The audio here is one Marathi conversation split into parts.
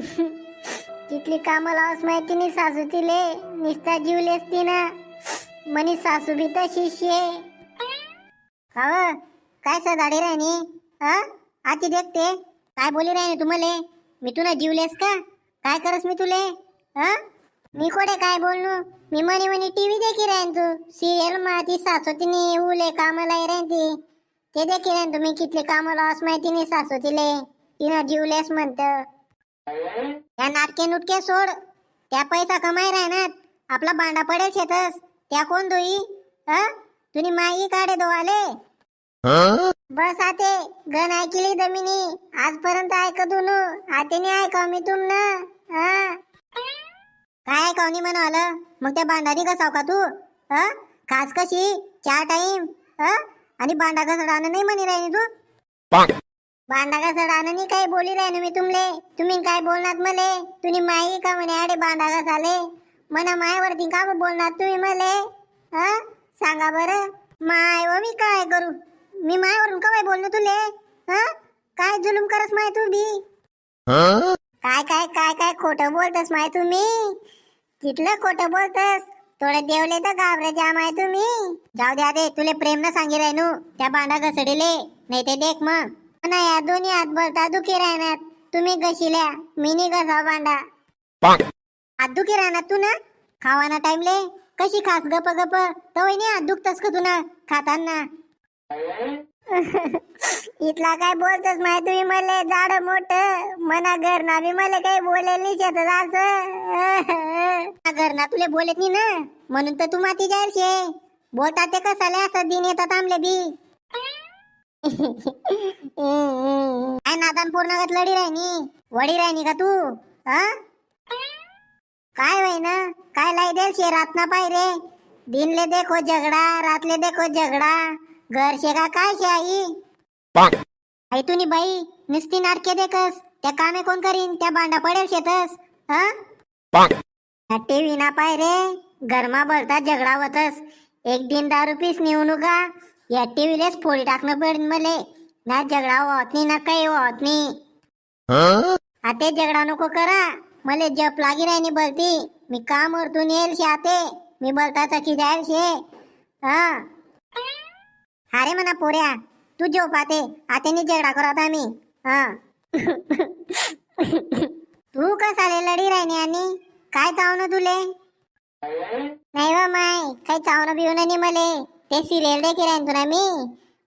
तिथली कामं लावस माहिती नाही सासू तिले. निस्ता जीवलेस ती ना म्हणी सासू बी तर शे काव काय सदाडी राणी हा आती देखते. काय बोली राहिनी तुम्हाला? मी तुला जीवलेस का? काय करस मी तुले? हा मी कोडे काय बोलू? मी म्हणे म्हणे टीव्ही देखी राहीन तू. सिरियल मा ती सासू तिने उले कामाला राहीन ती ते देखी राहीन तुम्ही कितले कामाला लावस माहिती नाही सासू तिले. तिनं जीवलेस म्हणतं. या नाटके नुटके सोड. त्या पैसा कमाई राहणार. आपला बांडा पडेल शेतस. त्या कोण दोई हा तुनी माई काढे दोवाले बस आते. गण ऐकली दमिनी आजपर्यंत ऐकत होनो आतेने ऐकाव मी तुम काय ऐकाव नी म्हणाल? मग त्या बांडारी कसाव का तू? हा खास कशी? चार टाइम अ? आणि बांडा घसडानं नाही म्हणी राहिली तू? बांडा घसडानं नाही काय बोली राहिनो मी तुमले. तुम्ही काय बोलणार मले? तुम्ही माई का म्हणे अडे बांडा घसाले मना मायावरती का बोलणार तुम्ही मले? हा सांगा बरं. माय व मी काय करू? मी मायावरून का बोललो तुले? हा काय जुलूम करस माय तू बी? काय काय काय काय खोटं बोलतस माय तुम्ही तिथलं खोटं बोलतस? थोडे देवले तर घाबरे जा माय तुम्ही. जाऊ द्या दे तुले प्रेम न सांगी राहिनू त्या बांधा घसडीले नाही ते देख मग. नाही या दोन्ही हात बोलता दुखी राहणार तुम्ही घशिल्या मी नाही घसाव बांडा हात दुखी राहणार तू ना? खावाना टाइमले कशी खास गप गप. तवय नाही हात दुखतस का तू ना खाताना. इथला काय बोलतस माय तुम्ही मले झाड मोठ. मना घर ना. बी मला काही बोलेल नाही शेतात असं. घर ना तुले बोलत नाही ना? म्हणून तर तू माती शे बोलतात ते कसाले असं दिन येतात आमले बी. काय नादान पूर्ण लढी राहिनी वडी राहिनी का तू? हा काय होय ना काय लाई देल शे? रात ना पाय रे. दिनले देखो झगडा रातले देखो झगडा. घर शे का काय शे आई? आई तुनी बाई नुसती नाटके देखस. त्या कामे कोण करीन? त्या बांडा पडेल शेतस. हा टीव्ही ना पाय रे. घरमा बोलतात झगडा होतस एक दिन दारू पीस नेऊ का या टीव्हीलेच फोडी टाकणं पडेल मले. ना झगडा होत नाही ना काही होत नाही. आते झगडा नको करा. मले जप लागी राहिनी बोलती मी काम वरतून येईल शे आते. मी बोलता चकी जाईल शे. हा? अरे म्हणा पोऱ्या. तू जेव पाते आतेनी झगडा करत आम्ही. हा? तू कसाले लढी राहिनी आणि? काय चावणं तुले? नाही व माय. काही चावणं बिवणं नाही मले. ते सिरियल देखी राहीन तुला मी?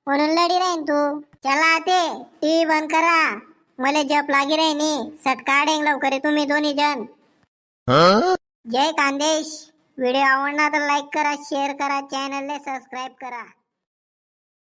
म्हणून लढी राहीन तू. चला आते. टीव्ही बंद करा. मले जप लागी राहिनी सटका डेंग लवकर तुम्ही दोन्ही जण. जय कांदेश. व्हिडिओ आवडला तर लाईक करा शेअर करा चॅनलला सबस्क्राईब करा.